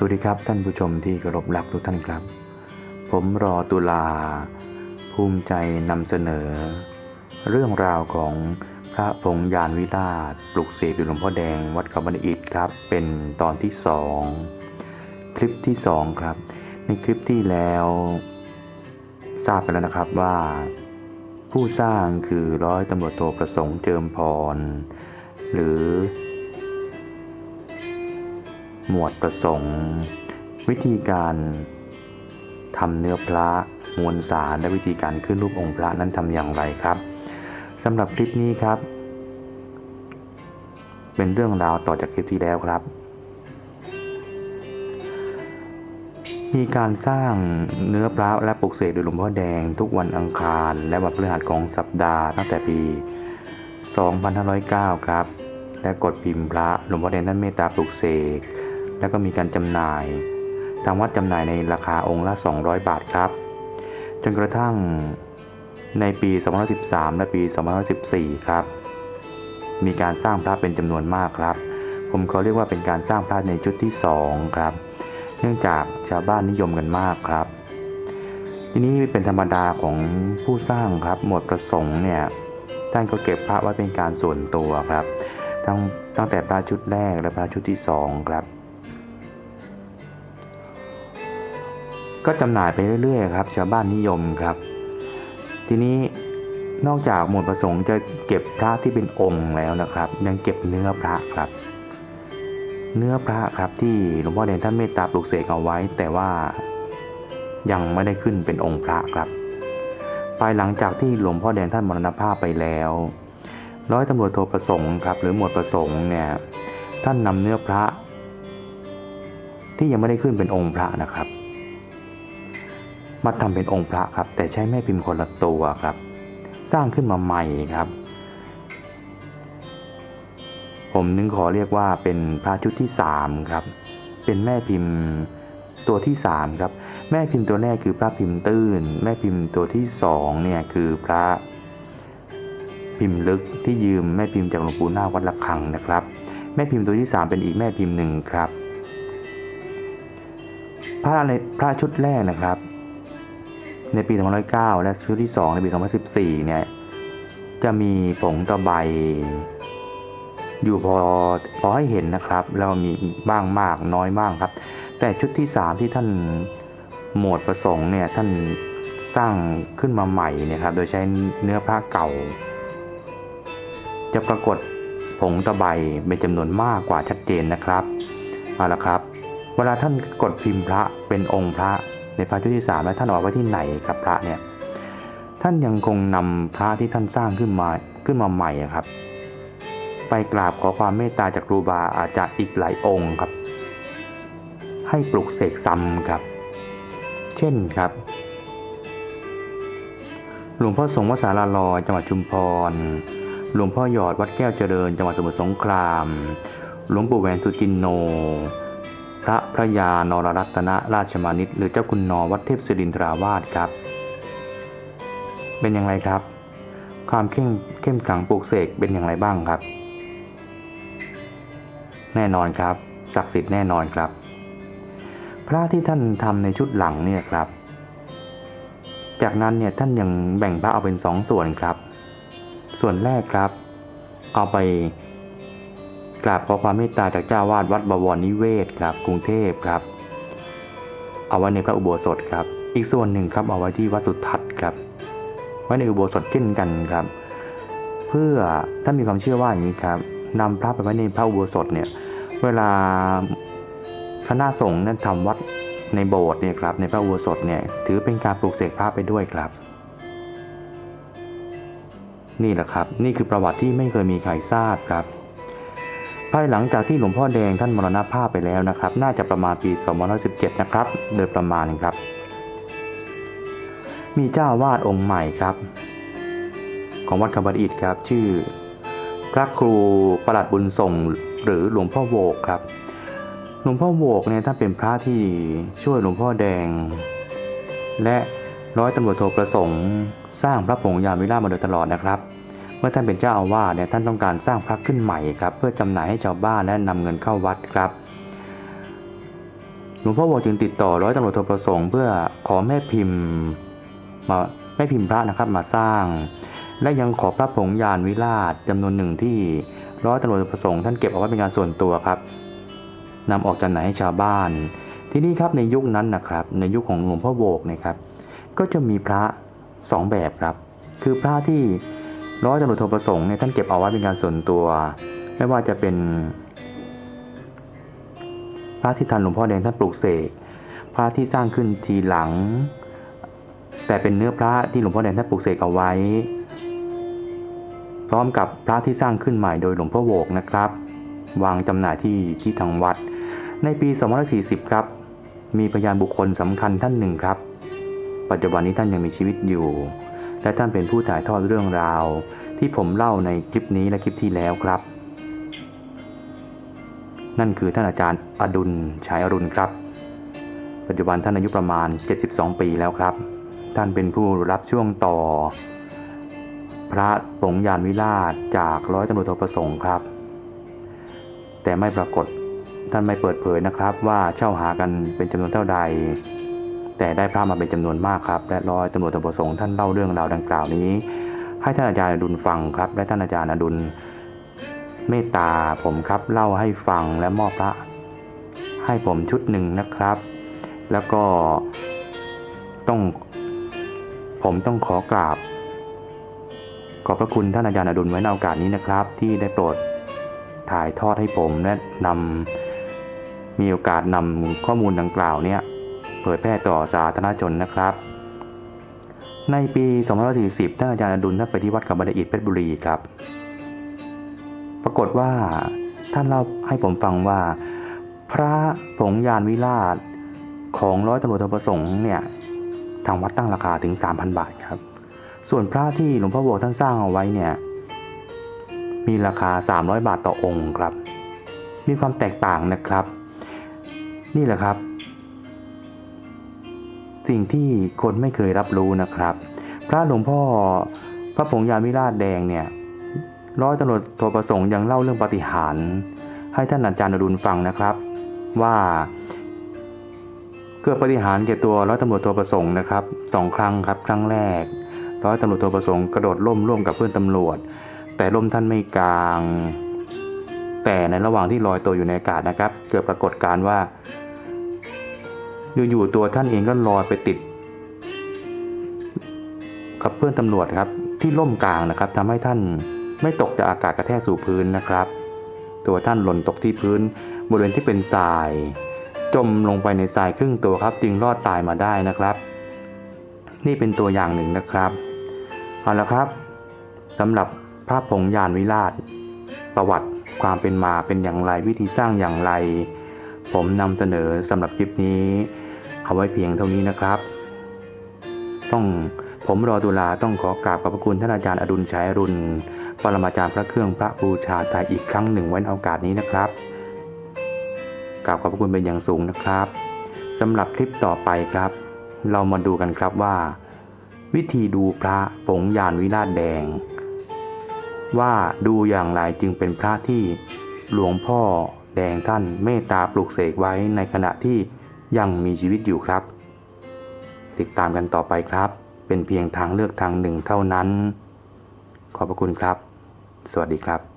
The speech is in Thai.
สวัสดีครับท่านผู้ชมที่เคารพรักทุกท่านครับ ผมรอตุลา ภูมิใจนำเสนอ เรื่องราวของพระพงษ์ยานวิราชปลุกเสกหลวงพ่อแดงวัดเขาบันอิตครับ เป็นตอนที่สองคลิปที่สองครับ ในคลิปที่แล้ว ทราบไปแล้วนะครับว่า ผู้สร้างคือร้อยตำรวจโทประสงค์เจิมพร หรือ หมวดประสงค์ วิธีการทำเนื้อพระมวลสารและวิธีการขึ้นรูปองค์พระนั้นทำอย่างไรครับสำหรับคลิปนี้ครับ เป็นเรื่องราวต่อจากคลิปที่แล้วครับ มีการสร้างเนื้อพระและปลุกเสกโดยหลวงพ่อแดงทุกวันอังคาร และวันพฤหัสของสัปดาห์ตั้งแต่ปี 2509 ครับ และกดพิมพ์พระหลวงพ่อแดงท่านเมตตาปลุกเสก แล้วก็มีการจำหน่าย ทางวัดจำหน่ายในราคาองค์ละ 200 บาทครับ จนกระทั่งในปี 2013 และปี 2014 ครับ มีการสร้างพระเป็นจำนวนมากครับ ผมเขาเรียกว่าเป็นการสร้างพระในชุดที่ 2 ครับ เนื่องจากชาวบ้านนิยมกันมากครับ ทีนี้เป็นธรรมดาของผู้สร้างครับหมดประสงค์เนี่ย ท่านก็เก็บพระไว้เป็นการส่วนตัวครับ ตั้งตั้งแต่พระชุดแรกและพระชุดที่สองครับ ก็จำหน่ายไปเรื่อยๆครับ ชาวบ้านนิยมครับ ทีนี้นอกจากหมวดประสงค์จะเก็บพระที่เป็นองค์แล้วนะครับ ยังเก็บเนื้อพระครับ เนื้อพระครับที่หลวงพ่อเดนท่านเมตตาปลุกเสกเอาไว้ แต่ว่ายังไม่ได้ขึ้นเป็นองค์พระครับภายหลังจากที่หลวงพ่อแดงท่านมรณภาพไปแล้ว ร้อยตำรวจโทประสงค์ครับ หรือหมวดประสงค์เนี่ยท่านนำเนื้อพระ ที่ยังไม่ได้ขึ้นเป็นองค์พระนะครับ มาทำเป็นองค์พระครับ แต่ใช้แม่พิมพ์คนละตัวครับ สร้างขึ้นมาใหม่ครับ ผมนึงขอเรียกว่าเป็นพระชุดที่สามครับ เป็นแม่พิมพ์ตัวที่สามครับ แม่พิมพ์ตัวแรกคือพระพิมพ์ตื้น แม่พิมพ์ตัวที่สองเนี่ยคือพระพิมพ์ลึกที่ยืมแม่พิมพ์จากหลวงปู่นาวัดละคังนะครับ แม่พิมพ์ตัวที่สามเป็นอีกแม่พิมพ์หนึ่งครับ พระในพระชุดแรกนะครับ ในปี 2009 และชุดที่ 2 ในปี 2014 เนี่ย จะมีผงตะไบอยู่พอพอให้เห็นนะครับ แล้วมีบ้างมากน้อยบ้างครับ แต่ชุดที่ 3 ที่ท่านหมวดประสงค์เนี่ยท่านสร้างขึ้นมาใหม่เนี่ยครับ โดยใช้เนื้อผ้าเก่า จะปรากฏผงตะไบเป็นจำนวนมากกว่าชัดเจนนะครับเอาละครับ เวลาท่านกดพิมพ์พระเป็นองค์พระ ในพระชุดที่สามแล้วท่านเอาไว้ที่ไหนครับพระเนี่ยท่านยังคงนำพระที่ท่านสร้างขึ้นมาขึ้นมาใหม่ครับ ไปกราบขอความเมตตาจากครูบาอาจารย์อีกหลายองค์ครับ ให้ปลุกเสกซ้ำครับ เช่นครับ หลวงพ่อสงฆ์วัดสาราลอยจังหวัดชุมพร หลวงพ่อหยอดวัดแก้วเจริญ จังหวัดสมุทรสงคราม หลวงปู่แหวนสุจินโน ระพระยานรรัตนราชมานิตหรือเจ้าคุณนอวัดเทพศิรินทราวาสครับ เป็นอย่างไรครับ ความเข้มเข้มขลังปลูกเสกเป็นอย่างไรบ้างครับ แน่นอนครับศักดิ์สิทธิ์แน่นอนครับ พระที่ท่านทำในชุดหลังเนี่ยครับ จากนั้นเนี่ยท่านยังแบ่งพระเอาเป็นสองส่วนครับ ส่วนแรกครับ เอาไป ราบขอความเมตตาจากเจ้าวาดวัดบวรนิเวศครับ กรุงเทพครับ เอาไว้ในพระอุโบสถครับ อีกส่วนหนึ่งครับเอาไว้ที่วัดสุทัศน์ครับ ไว้ในอุโบสถเช่นกันครับ เพื่อท่ามีความเชื่อว่าอย่างนี้ครับนำพระไปไว้ในพระอุโบสถเนี่ย เวลาคณะสงฆ์นั้นทำวัดในโบสถ์เนี่ยครับในพระอุโบสถเนี่ยถือเป็นการปลูกเสกพระไปด้วยครับ นี่แหละครับ นี่คือประวัติที่ไม่เคยมีใครทราบครับ ภายหลังจากที่หลวงพ่อแดงท่านมรณภาพไปแล้วนะครับ น่าจะประมาณปี 2517 นะครับ โดยประมาณครับ มีเจ้าวาดองค์ใหม่ครับ ของวัดคำบัดอิฐครับ ชื่อ พระครูประหลัดบุญส่งหรือหลวงพ่อโวกครับ หลวงพ่อโวกเนี่ยท่านเป็นพระที่ช่วยหลวงพ่อแดง และร้อยตำรวจโทประสงค์ สร้างพระผงยามวิรามาโดยตลอดนะครับ เมื่อท่านเป็นเจ้าอาวาสเนี่ยท่านต้องการสร้างพระขึ้นใหม่ครับเพื่อจำหน่ายให้ชาวบ้านและนำเงินเข้าวัดครับหลวงพ่อวอจึงติดต่อร้อยตำรวจโทประสงค์เพื่อขอแม่พิมพ์มาแม่พิมพ์พระนะครับมาสร้าง และยังขอพระผงยานวิราชจำนวนหนึ่งที่ร้อยตำรวจโทประสงค์ท่านเก็บเอาไว้เป็นงานส่วนตัวครับนำออกจำหน่ายให้ชาวบ้าน ที่นี่ครับในยุคนั้นนะครับ ในยุคของหลวงพ่อโบกนะครับ ก็จะมีพระสองแบบครับ คือพระที่ ร้อยตำรวจโทประสงค์เนี่ยท่านเก็บเอาไว้เป็นการส่วนตัว ไม่ว่าจะเป็น พระที่ทันหลวงพ่อแดงท่านปลูกเสกพระที่สร้างขึ้นทีหลัง แต่เป็นเนื้อพระที่หลวงพ่อแดงท่านปลูกเสกเอาไว้ พร้อมกับพระที่สร้างขึ้นใหม่โดยหลวงพ่อโวกนะครับ วางจำหน่ายที่ที่ทางวัด ในปี 2540 ครับ มีพยานบุคคลสำคัญท่านหนึ่งครับ ปัจจุบันนี้ท่านยังมีชีวิตอยู่ และท่านเป็นผู้ถ่ายทอดเรื่องราว ที่ผมเล่าในคลิปนี้และคลิปที่แล้วครับ นั่นคือท่านอาจารย์อดุลชัยอรุณครับ ปัจจุบันท่านอายุประมาณ 72 ปีแล้วครับ ท่านเป็นผู้รับช่วงต่อ พระสงฆ์ยานวิราชจากร้อยตำรวจโทประสงค์ครับ แต่ไม่ปรากฏท่านไม่เปิดเผยนะครับว่าเช่าหากันเป็นจำนวนเท่าใด แต่ได้พระมาเป็นจำนวนมากครับ และร้อยตำรวจโทประสงท่านเล่าเรื่องราวดังกล่าวนี้ ให้ท่านอาจารย์อดุลฟังครับ และท่านอาจารย์อดุลเมตตาผมครับเล่าให้ฟังและมอบพระ ให้ผมชุดหนึ่งนะครับ แล้วก็ต้องผมต้องขอกราบ ขอบพระคุณท่านอาจารย์อดุลไว้ในโอกาสนี้นะครับ ที่ได้โปรดถ่ายทอดให้ผมและนำมีโอกาสนำข้อมูลดังกล่าวเนี่ย เผยแพร่ต่อสาธารณชนนะครับ ในปี2540ท่านอาจารย์อดุลท่านไปที่วัดเขาบันไดอิฐเพชรบุรีครับ ปรากฏว่าท่านเล่าให้ผมฟังว่า พระผงยานวิราชของร้อยตำรวจโทประสงค์เนี่ยทางวัดตั้งราคาถึง 3,000 บาทครับ ส่วนพระที่หลวงพ่อโบท่านสร้างเอาไว้เนี่ยมีราคา 300 บาทต่อองค์ครับ มีความแตกต่างนะครับ นี่แหละครับ สิ่งที่คนไม่เคยรับรู้นะครับ พระหลวงพ่อพระผงยานวิราชแดงเนี่ยร้อยตำรวจโทประสงค์ยังเล่าเรื่องปฏิหารให้ท่านอาจารย์อดุลฟังนะครับ ว่าเกิดปฏิหารย์แก่ตัวร้อยตำรวจโทประสงค์นะครับสองครั้งครับครั้งแรกร้อยตำรวจโทประสงค์กระโดดล่มร่วมกับเพื่อนตำรวจ แต่ล่มท่านไม่กลาง แต่ในระหว่างที่ลอยตัวอยู่ในอากาศนะครับ เกิดปรากฏการณ์ว่า อยู่ๆตัวท่านเองก็ลอยไปติดกับเพื่อนตำรวจครับที่ล่มกลางนะครับทำให้ท่านไม่ตกจากอากาศกระแทกสู่พื้นนะครับ ตัวท่านหล่นตกที่พื้นบริเวณที่เป็นทราย จมลงไปในทรายครึ่งตัวครับ จึงรอดตายมาได้นะครับ นี่เป็นตัวอย่างหนึ่งนะครับเอาละครับสำหรับพระผงยานวิราช ประวัติความเป็นมาเป็นอย่างไรวิธีสร้างอย่างไร ผมนำเสนอสำหรับคลิปนี้ เอาไว้เพียงเท่านี้นะครับ ต้องผมรอตุลาต้องขอกราบขอบพระคุณท่านอาจารย์อดุลชัยอรุณปรมาจารย์พระเครื่องพระบูชาไทยอีกครั้งหนึ่งไว้ในโอกาสนี้นะครับกราบขอบพระคุณเป็นอย่างสูงนะครับสำหรับคลิปต่อไปครับ เรามาดูกันครับว่า วิธีดูพระผงยานวิราชแดง ว่าดูอย่างไรจึงเป็นพระที่หลวงพ่อแดงท่านเมตตาปลูกเสกไว้ในขณะที่ ยังมีชีวิตอยู่ครับ ติดตามกันต่อไปครับ เป็นเพียงทางเลือกทางหนึ่งเท่านั้น ขอบพระคุณครับ สวัสดีครับ